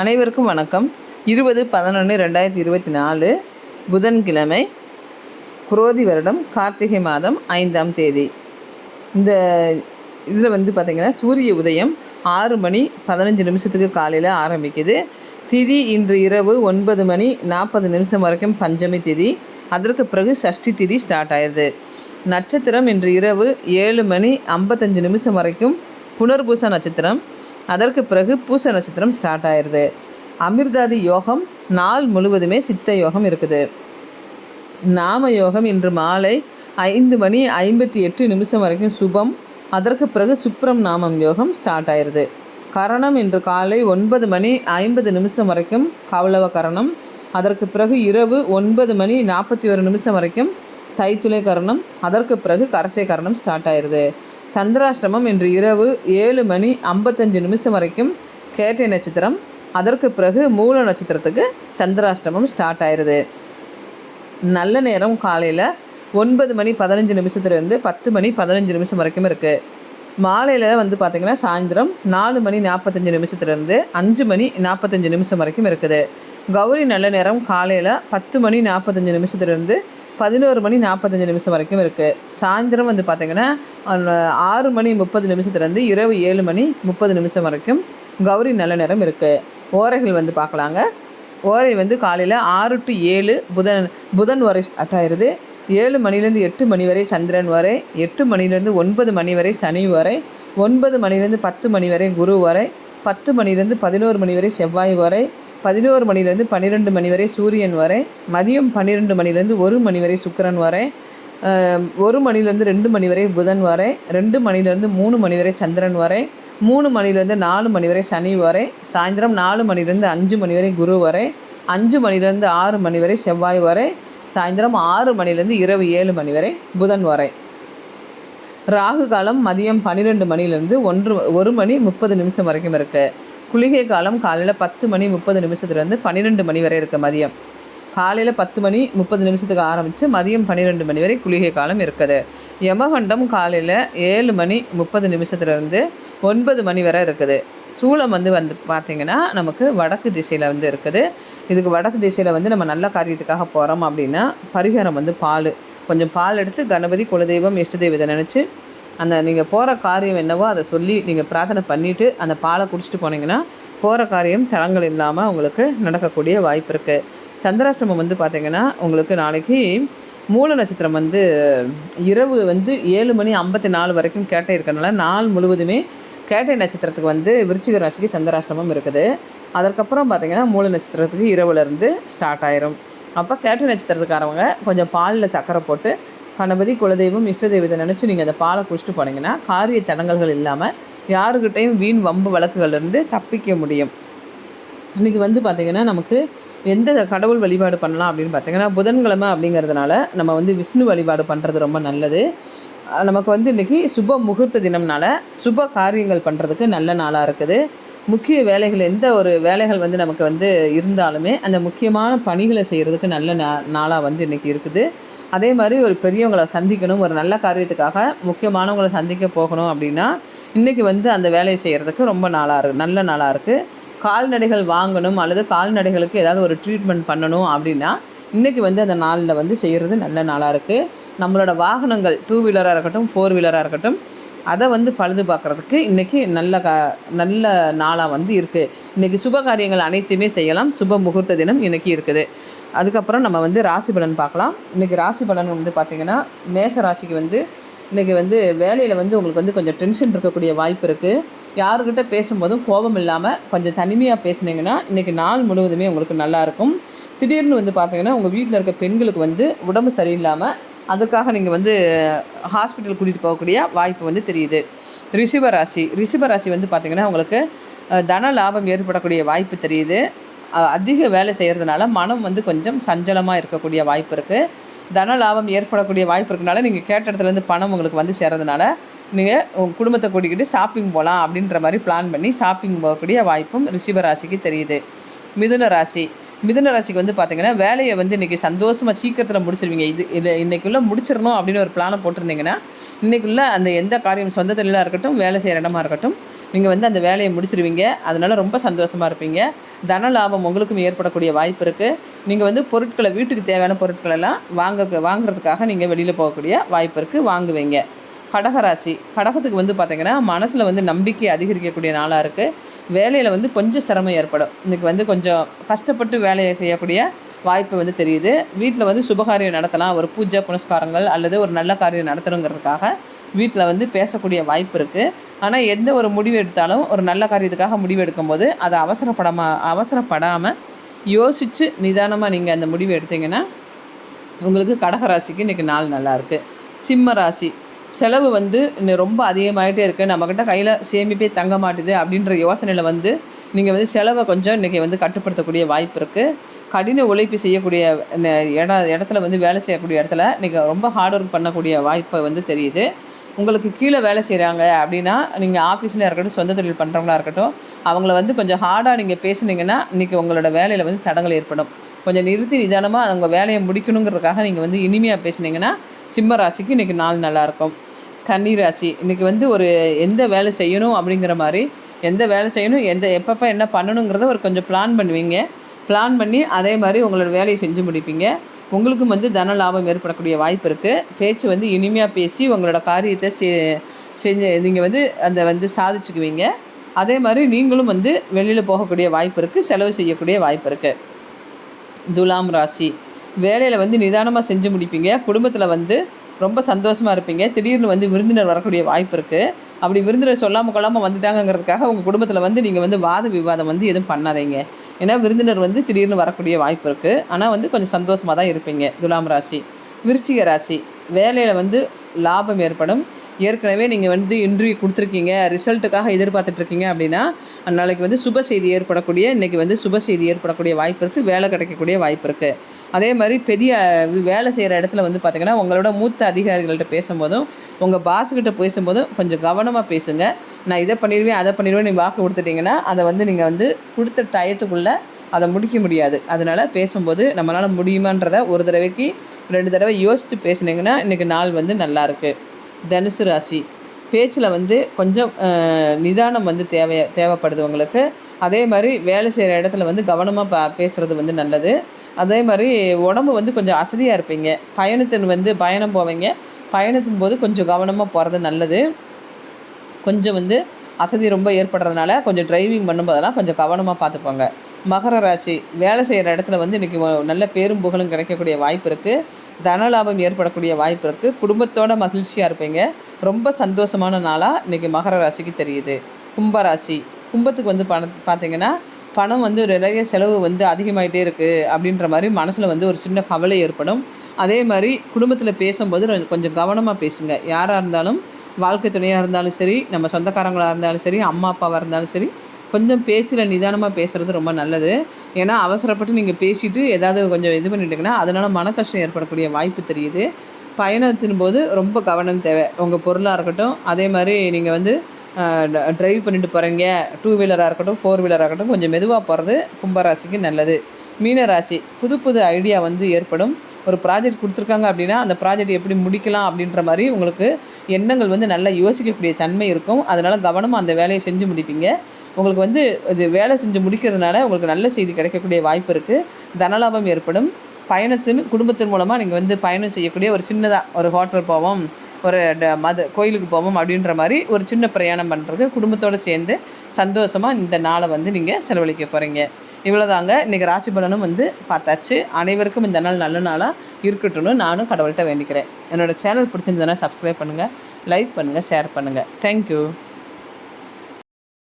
அனைவருக்கும் வணக்கம். இருபது பதினொன்று ரெண்டாயிரத்தி இருபத்தி நாலு புதன்கிழமை குரோதி வருடம் கார்த்திகை மாதம் ஐந்தாம் தேதி. இந்த இதில் வந்து பார்த்திங்கன்னா சூரிய உதயம் ஆறு மணி பதினஞ்சு நிமிஷத்துக்கு காலையில் ஆரம்பிக்குது. திதி இன்று இரவு ஒன்பது மணி நாற்பது நிமிஷம் வரைக்கும் பஞ்சமி திதி. அதற்கு பிறகு சஷ்டி திதி ஸ்டார்ட் ஆயிடுது. நட்சத்திரம் இன்று இரவு ஏழு மணி ஐம்பத்தஞ்சு நிமிஷம் வரைக்கும் புனர்பூச நட்சத்திரம். அதற்கு பிறகு பூச நட்சத்திரம் ஸ்டார்ட் ஆயிடுது அமிர்தாதி யோகம் நாள் முழுவதுமே சித்த யோகம் இருக்குது. நாம யோகம் இன்று மாலை ஐந்து மணி ஐம்பத்தி எட்டு நிமிஷம் வரைக்கும் சுபம். அதற்கு பிறகு சுப்ரம் நாமம் யோகம் ஸ்டார்ட் ஆயிடுது கரணம் இன்று காலை ஒன்பது மணி ஐம்பது நிமிஷம் வரைக்கும் கவலவ கரணம். அதற்கு பிறகு இரவு ஒன்பது மணி நாற்பத்தி ஒரு நிமிஷம் வரைக்கும் தைத்துளை கரணம். அதற்கு பிறகு கரசை கரணம் ஸ்டார்ட் ஆயிடுது சந்திராஷ்டமம் இன்று இரவு ஏழு மணி ஐம்பத்தஞ்சு நிமிஷம் வரைக்கும் கேட்டை நட்சத்திரம். அதற்கு பிறகு மூல நட்சத்திரத்துக்கு சந்திராஷ்டமம் ஸ்டார்ட் ஆயிடுது நல்ல நேரம் காலையில் ஒன்பது மணி பதினஞ்சு நிமிஷத்துலேருந்து பத்து மணி பதினஞ்சு நிமிஷம் வரைக்கும் இருக்குது மாலையில் வந்து பார்த்திங்கன்னா சாயந்தரம் நாலு மணி நாற்பத்தஞ்சு நிமிஷத்துலேருந்து அஞ்சு மணி நாற்பத்தஞ்சு நிமிஷம் வரைக்கும் இருக்குது. கௌரி நல்ல நேரம் காலையில் பத்து மணி நாற்பத்தஞ்சு நிமிஷத்துலேருந்து பதினோரு மணி நாற்பத்தஞ்சு நிமிஷம் வரைக்கும் இருக்குது சாயந்தரம் வந்து பார்த்திங்கன்னா ஆறு மணி முப்பது நிமிஷத்துலேருந்து இரவு ஏழு மணி முப்பது நிமிஷம் வரைக்கும் கௌரி நல்ல நேரம் இருக்குது ஓரைகள் வந்து பார்க்கலாங்க ஓரை வந்து காலையில் ஆறு டு ஏழு புதன் புதன் வரை ஸ்டார்ட் ஆயிடுது ஏழு மணிலேருந்து எட்டு மணி வரை சந்திரன் வரை எட்டு மணிலேருந்து ஒன்பது மணி வரை சனி வரை ஒன்பது மணிலேருந்து பத்து மணி வரை குரு வரை பத்து மணிலேருந்து பதினோரு மணி வரை செவ்வாய் வரை பதினோரு மணிலேருந்து பன்னிரெண்டு மணி வரை சூரியன் வரை மதியம் பன்னிரெண்டு மணிலேருந்து ஒரு மணி வரை சுக்கரன் வரை ஒரு மணிலேருந்து ரெண்டு மணி வரை புதன் வரை ரெண்டு மணிலேருந்து மூணு மணி வரை சந்திரன் வரை மூணு மணிலேருந்து நாலு மணி வரை சனி வரை சாயந்தரம் நாலு மணிலேருந்து அஞ்சு மணி வரை குரு வரை அஞ்சு மணிலேருந்து ஆறு மணி வரை செவ்வாய் வரை சாயந்தரம் ஆறு மணிலேருந்து இரவு ஏழு மணி வரை புதன் வரை. ராகு காலம் மதியம் பன்னிரெண்டு மணிலேருந்து ஒன்று ஒரு மணி முப்பது நிமிஷம் வரைக்கும் இருக்குது குளிகை காலம் காலையில் பத்து மணி முப்பது நிமிஷத்துலேருந்து பன்னிரெண்டு மணி வரை இருக்குது மதியம். காலையில் பத்து மணி முப்பது நிமிஷத்துக்கு ஆரம்பித்து மதியம் பன்னிரெண்டு மணி வரை குளிகை காலம் இருக்குது. யமகண்டம் காலையில் ஏழு மணி முப்பது நிமிஷத்துலேருந்து ஒன்பது மணி வரை இருக்குது. சூளம் வந்து வந்து பார்த்திங்கன்னா நமக்கு வடக்கு திசையில் வந்து இருக்குது. இதுக்கு வடக்கு திசையில் வந்து நம்ம நல்ல காரியத்துக்காக போகிறோம் அப்படின்னா பரிகாரம் வந்து பால். கொஞ்சம் பால் எடுத்து கணபதி குலதெய்வம் இஷ்ட தெய்வத்தை நினச்சி அந்த நீங்கள் போகிற காரியம் என்னவோ அதை சொல்லி நீங்கள் பிரார்த்தனை பண்ணிவிட்டு அந்த பாலை குடிச்சிட்டு போனீங்கன்னா போகிற காரியம் தளங்கள் இல்லாமல் உங்களுக்கு நடக்கக்கூடிய வாய்ப்பு இருக்குது சந்திராஷ்டமம் வந்து பார்த்திங்கன்னா உங்களுக்கு நாளைக்கு மூல நட்சத்திரம் வந்து இரவு வந்து ஏழு மணி ஐம்பத்தி நாலு வரைக்கும் கேட்டை இருக்கனால நாள் முழுவதுமே கேட்டை நட்சத்திரத்துக்கு வந்து விருச்சிக ராசிக்கு சந்திராஷ்டமம் இருக்குது. அதற்கப்புறம் பார்த்திங்கன்னா மூல நட்சத்திரத்துக்கு இரவுலேருந்து ஸ்டார்ட் ஆயிரும். அப்போ கேட்டை நட்சத்திரத்துக்காரவங்க கொஞ்சம் பாலில் சர்க்கரை போட்டு கணபதி குலதெய்வம் இஷ்ட தெய்வத்தை நினச்சி நீங்கள் அந்த பாலை குடிச்சிட்டு போனீங்கன்னா காரிய தடங்கல்கள் இல்லாமல் யாருக்கிட்டையும் வீண் வம்பு வழக்குகள்லேருந்து தப்பிக்க முடியும். இன்றைக்கி வந்து பார்த்திங்கன்னா நமக்கு எந்த கடவுள் வழிபாடு பண்ணலாம் அப்படின்னு பார்த்தீங்கன்னா புதன்கிழமை அப்படிங்கிறதுனால நம்ம வந்து விஷ்ணு வழிபாடு பண்ணுறது ரொம்ப நல்லது. நமக்கு வந்து இன்றைக்கி சுப முகூர்த்த தினம்னால சுப காரியங்கள் பண்ணுறதுக்கு நல்ல நாளாக இருக்குது. முக்கிய வேலைகள் எந்த ஒரு வேலைகள் வந்து நமக்கு வந்து இருந்தாலுமே அந்த முக்கியமான பணிகளை செய்கிறதுக்கு நல்ல நா நாளாக வந்து இன்றைக்கி இருக்குது. அதே மாதிரி ஒரு பெரியவங்களை சந்திக்கணும் ஒரு நல்ல காரியத்துக்காக முக்கியமானவங்களை சந்திக்க போகணும் அப்படின்னா இன்றைக்கி வந்து அந்த வேலையை செய்கிறதுக்கு ரொம்ப நாளாக இருக்குது நல்ல நாளாக இருக்குது கால்நடைகள் வாங்கணும் அல்லது கால்நடைகளுக்கு ஏதாவது ஒரு ட்ரீட்மெண்ட் பண்ணணும் அப்படின்னா இன்றைக்கி வந்து அந்த நாளில் வந்து செய்கிறது நல்ல நாளாக இருக்குது நம்மளோட வாகனங்கள் டூ வீலராக இருக்கட்டும் ஃபோர் வீலராக இருக்கட்டும் அதை வந்து பழுது பார்க்குறதுக்கு இன்றைக்கி நல்ல க நல்ல நாளாக வந்து இருக்குது இன்றைக்கி சுப காரியங்கள் அனைத்துமே செய்யலாம். சுப முகூர்த்த தினம் இன்றைக்கி இருக்குது. அதுக்கப்புறம் நம்ம வந்து ராசி பலன் பார்க்கலாம். இன்றைக்கி ராசி பலன் வந்து பார்த்திங்கன்னா மேச ராசிக்கு வந்து இன்றைக்கி வந்து வேலையில் வந்து உங்களுக்கு வந்து கொஞ்சம் டென்ஷன் இருக்கக்கூடிய வாய்ப்பு இருக்குது யாருக்கிட்ட பேசும்போதும் கோபம் இல்லாமல் கொஞ்சம் தனிமையாக பேசுனீங்கன்னா இன்றைக்கி நாள் முழுவதுமே உங்களுக்கு நல்லாயிருக்கும் திடீர்னு வந்து பார்த்தீங்கன்னா உங்கள் வீட்டில் இருக்க பெண்களுக்கு வந்து உடம்பு சரியில்லாமல் அதுக்காக நீங்கள் வந்து ஹாஸ்பிட்டல் கூட்டிகிட்டு போகக்கூடிய வாய்ப்பு வந்து தெரியுது. ரிஷிப ராசி ரிஷிப ராசி வந்து பார்த்திங்கன்னா உங்களுக்கு தன லாபம் ஏற்படக்கூடிய வாய்ப்பு தெரியுது. அதிக வேலை செய்கிறதுனால மனம் வந்து கொஞ்சம் சஞ்சலமாக இருக்கக்கூடிய வாய்ப்பு இருக்குது தன லாபம் ஏற்படக்கூடிய வாய்ப்பு இருக்கனால நீங்கள் கேட்ட இடத்துலேருந்து பணம் உங்களுக்கு வந்து சேர்றதுனால நீங்கள் உங்கள் குடும்பத்தை கூட்டிக்கிட்டு ஷாப்பிங் போகலாம் அப்படின்ற மாதிரி பிளான் பண்ணி ஷாப்பிங் போகக்கூடிய வாய்ப்பும் ரிஷிப ராசிக்கு தெரியுது. மிதுன ராசி. மிதுன ராசிக்கு வந்து பார்த்தீங்கன்னா வேலையை வந்து இன்றைக்கி சந்தோஷமாக சீக்கிரத்தில் முடிச்சிருவீங்க. இது இல்லை இன்றைக்குள்ளே முடிச்சிடணும் அப்படின்னு ஒரு பிளானை போட்டிருந்தீங்கன்னா இன்றைக்குள்ளே அந்த எந்த காரியம் சொந்த தொழிலாக இருக்கட்டும் வேலை செய்கிற இடமா இருக்கட்டும் நீங்கள் வந்து அந்த வேலையை முடிச்சிருவீங்க. அதனால் ரொம்ப சந்தோஷமாக இருப்பீங்க. தன லாபம் உங்களுக்கும் ஏற்படக்கூடிய வாய்ப்பு இருக்குது நீங்கள் வந்து பொருட்களை வீட்டுக்கு தேவையான பொருட்களெல்லாம் வாங்க வாங்குறதுக்காக நீங்கள் வெளியில் போகக்கூடிய வாய்ப்பு இருக்குது வாங்குவீங்க. கடகராசி. கடகத்துக்கு வந்து பார்த்திங்கன்னா மனசில் வந்து நம்பிக்கை அதிகரிக்கக்கூடிய நாளாக இருக்குது வேலையில் வந்து கொஞ்சம் சிரமம் ஏற்படும். இன்றைக்கி வந்து கொஞ்சம் கஷ்டப்பட்டு வேலையை செய்யக்கூடிய வாய்ப்பு வந்து தெரியுது. வீட்டில் வந்து சுபகாரியம் நடத்தலாம். ஒரு பூஜை புனஸ்காரங்கள் அல்லது ஒரு நல்ல காரியம் நடத்தணுங்கிறதுக்காக வீட்டில் வந்து பேசக்கூடிய வாய்ப்பு இருக்குது ஆனால் எந்த ஒரு முடிவு எடுத்தாலும் ஒரு நல்ல காரியத்துக்காக முடிவு எடுக்கும்போது அதை அவசரப்படாம அவசரப்படாமல் யோசித்து நிதானமாக நீங்கள் அந்த முடிவு எடுத்தீங்கன்னா உங்களுக்கு கடகராசிக்கு இன்றைக்கி நாள் நல்லாயிருக்கு சிம்ம ராசி. செலவு வந்து இன்னும் ரொம்ப அதிகமாகிட்டே இருக்குது நம்மக்கிட்ட கையில் சேமிப்பே தங்க மாட்டுது அப்படின்ற யோசனையில் வந்து நீங்கள் வந்து செலவை கொஞ்சம் இன்றைக்கி வந்து கட்டுப்படுத்தக்கூடிய வாய்ப்பு இருக்குது கடின உழைப்பு செய்யக்கூடிய இட இடத்துல வந்து வேலை செய்யக்கூடிய இடத்துல நீங்கள் ரொம்ப ஹார்ட் ஒர்க் பண்ணக்கூடிய வாய்ப்பை வந்து தெரியுது. உங்களுக்கு கீழே வேலை செய்கிறாங்க அப்படின்னா நீங்கள் ஆஃபீஸில் இருக்கட்டும் சொந்த தொழில் பண்ணுறவங்களா இருக்கட்டும் அவங்கள வந்து கொஞ்சம் ஹார்டாக நீங்கள் பேசுனீங்கன்னா இன்றைக்கி உங்களோட வேலையில் வந்து தடங்கள் ஏற்படும். கொஞ்சம் நிறுத்தி நிதானமாக அவங்க வேலையை முடிக்கணுங்கிறதுக்காக நீங்கள் வந்து இனிமையாக பேசுனீங்கன்னா சிம்ம ராசிக்கு இன்றைக்கி நாள் நல்லாயிருக்கும் கன்னி ராசி இன்றைக்கி வந்து ஒரு எந்த வேலை செய்யணும் அப்படிங்கிற மாதிரி எந்த வேலை செய்யணும் எந்த எப்பப்போ என்ன பண்ணணுங்கிறத ஒரு கொஞ்சம் பிளான் பண்ணுவீங்க. பிளான் பண்ணி அதே மாதிரி உங்களோட வேலையை செஞ்சு முடிப்பீங்க. உங்களுக்கும் வந்து தன லாபம் ஏற்படக்கூடிய வாய்ப்பு இருக்குது பேச்சு வந்து இனிமையாக பேசி உங்களோட காரியத்தை செ செஞ்சு நீங்கள் வந்து அந்த வந்து சாதிச்சுக்குவீங்க. அதே மாதிரி நீங்களும் வந்து வெளியில் போகக்கூடிய வாய்ப்பு இருக்குது செலவு செய்யக்கூடிய வாய்ப்பு இருக்குது துலாம் ராசி. வேலையில் வந்து நிதானமாக செஞ்சு முடிப்பீங்க. குடும்பத்தில் வந்து ரொம்ப சந்தோஷமாக இருப்பீங்க. திடீர்னு வந்து விருந்தினர் வரக்கூடிய வாய்ப்பு இருக்குது அப்படி விருந்தினர் சொல்லாமல் கொள்ளாமல் வந்துட்டாங்கங்கிறதுக்காக உங்கள் குடும்பத்தில் வந்து நீங்கள் வந்து வாத விவாதம் வந்து எதுவும் பண்ணாதீங்க. ஏன்னா விருந்தினர் வந்து திடீர்னு வரக்கூடிய வாய்ப்பு இருக்குது ஆனால் வந்து கொஞ்சம் சந்தோஷமாக தான் இருப்பீங்க. துலாம் ராசி விருச்சிக ராசி வேலையில் வந்து லாபம் ஏற்படும். ஏற்கனவே நீங்கள் வந்து இன்டர்வியூ கொடுத்துருக்கீங்க. ரிசல்ட்டுக்காக எதிர்பார்த்துட்ருக்கீங்க அப்படின்னா நாளைக்கு வந்து சுப செய்தி ஏற்படக்கூடிய இன்றைக்கி வந்து சுப செய்தி ஏற்படக்கூடிய வாய்ப்பு இருக்குது வேலை கிடைக்கக்கூடிய வாய்ப்பு இருக்குது அதே மாதிரி பெரிய வேலை செய்கிற இடத்துல வந்து பார்த்திங்கன்னா உங்களோட மூத்த அதிகாரிகள்கிட்ட பேசும்போதும் உங்கள் பாஸுக்கிட்ட பேசும்போதும் கொஞ்சம் கவனமாக பேசுங்கள் நான் இதை பண்ணிடுவேன் அதை பண்ணிடுவேன் நீ வாக்கு கொடுத்துட்டிங்கன்னா அதை வந்து நீங்கள் வந்து கொடுத்த டயத்துக்குள்ளே அதை முடிக்க முடியாது. அதனால் பேசும்போது நம்மளால் முடியுமான்றத ஒரு தடவைக்கு ரெண்டு தடவை யோசித்து பேசுனீங்கன்னா இன்றைக்கி நாள் வந்து நல்லாயிருக்கு தனுசு ராசி. பேச்சில் வந்து கொஞ்சம் நிதானம் வந்து தேவை தேவைப்படுது உங்களுக்கு. அதே மாதிரி வேலை செய்கிற இடத்துல வந்து கவனமாக பா பேசுகிறது வந்து நல்லது. அதே மாதிரி உடம்பு வந்து கொஞ்சம் அசதியாக இருப்பீங்க. பயணத்தின் வந்து பயணம் போவீங்க. பயணத்தின் போது கொஞ்சம் கவனமாக போகிறது நல்லது. கொஞ்சம் வந்து அசதி ரொம்ப ஏற்படுறதுனால கொஞ்சம் டிரைவிங் பண்ணும்போதெல்லாம் கொஞ்சம் கவனமாக பார்த்துக்கோங்க. மகர ராசி வேலை செய்கிற இடத்துல வந்து இன்றைக்கி நல்ல பேரும் புகழும் கிடைக்கக்கூடிய வாய்ப்பு இருக்குது தன லாபம் ஏற்படக்கூடிய வாய்ப்பு இருக்குது குடும்பத்தோட மகிழ்ச்சியாக இருப்பீங்க. ரொம்ப சந்தோஷமான நாளாக இன்றைக்கி மகர ராசிக்கு தெரியுது. கும்பராசி கும்பத்துக்கு வந்து பணம் பார்த்தீங்கன்னா பணம் வந்து நிறைய செலவு வந்து அதிகமாகிட்டே இருக்குது அப்படின்ற மாதிரி மனசில் வந்து ஒரு சின்ன கவலை ஏற்படும். அதே மாதிரி குடும்பத்தில் பேசும்போது கொஞ்சம் கவனமாக பேசுங்க. யாராக இருந்தாலும் வாழ்க்கை துணையாக இருந்தாலும் சரி நம்ம சொந்தக்காரங்களாக இருந்தாலும் சரி அம்மா அப்பாவாக இருந்தாலும் சரி கொஞ்சம் பேச்சில் நிதானமாக பேசுகிறது ரொம்ப நல்லது. ஏன்னா அவசரப்பட்டு நீங்கள் பேசிட்டு ஏதாவது கொஞ்சம் இது பண்ணிட்டீங்கன்னா அதனால் மன கஷ்டம் ஏற்படக்கூடிய வாய்ப்பு தெரியுது. பயணத்தின் போது ரொம்ப கவனம் தேவை. உங்கள் பொருளாக இருக்கட்டும் அதே மாதிரி நீங்கள் வந்து ட்ரைவ் பண்ணிட்டு போகிறீங்க டூ வீலராக இருக்கட்டும் ஃபோர் வீலராக இருக்கட்டும் கொஞ்சம் மெதுவாக போகிறது கும்பராசிக்கு நல்லது. மீனராசி புது புது ஐடியா வந்து ஏற்படும். ஒரு ப்ராஜெக்ட் கொடுத்துருக்காங்க அப்படின்னா அந்த ப்ராஜெக்ட் எப்படி முடிக்கலாம் அப்படின்ற மாதிரி உங்களுக்கு எண்ணங்கள் வந்து நல்லா யோசிக்கக்கூடிய தன்மை இருக்கும். அதனால் கவனமாக அந்த வேலையை செஞ்சு முடிப்பீங்க. உங்களுக்கு வந்து இது வேலை செஞ்சு முடிக்கிறதுனால உங்களுக்கு நல்ல செய்தி கிடைக்கக்கூடிய வாய்ப்பு இருக்குது தனலாபம் ஏற்படும். பயணத்தின் குடும்பத்தின் மூலமாக நீங்கள் வந்து பயணம் செய்யக்கூடிய ஒரு சின்னதாக ஒரு ஹோட்டல் போவோம் ஒரு மத கோயிலுக்கு போவோம் அப்படின்ற மாதிரி ஒரு சின்ன பிரயாணம் பண்ணுறது குடும்பத்தோடு சேர்ந்து சந்தோஷமாக இந்த நாளை வந்து நீங்கள் செலவழிக்க போகிறீங்க இவ்வளோதாங்க இன்றைக்கி ராசி பலனும் வந்து பார்த்தாச்சு. அனைவருக்கும் இந்த நாள் நல்ல நாளாக இருக்கட்டும்னு நானும் கடவுள்கிட்ட வேண்டிக்கிறேன். என்னோடய சேனல் பிடிச்சிருந்ததுன்னா சப்ஸ்கிரைப் பண்ணுங்கள் லைக் பண்ணுங்கள் ஷேர் பண்ணுங்கள் தேங்க்யூ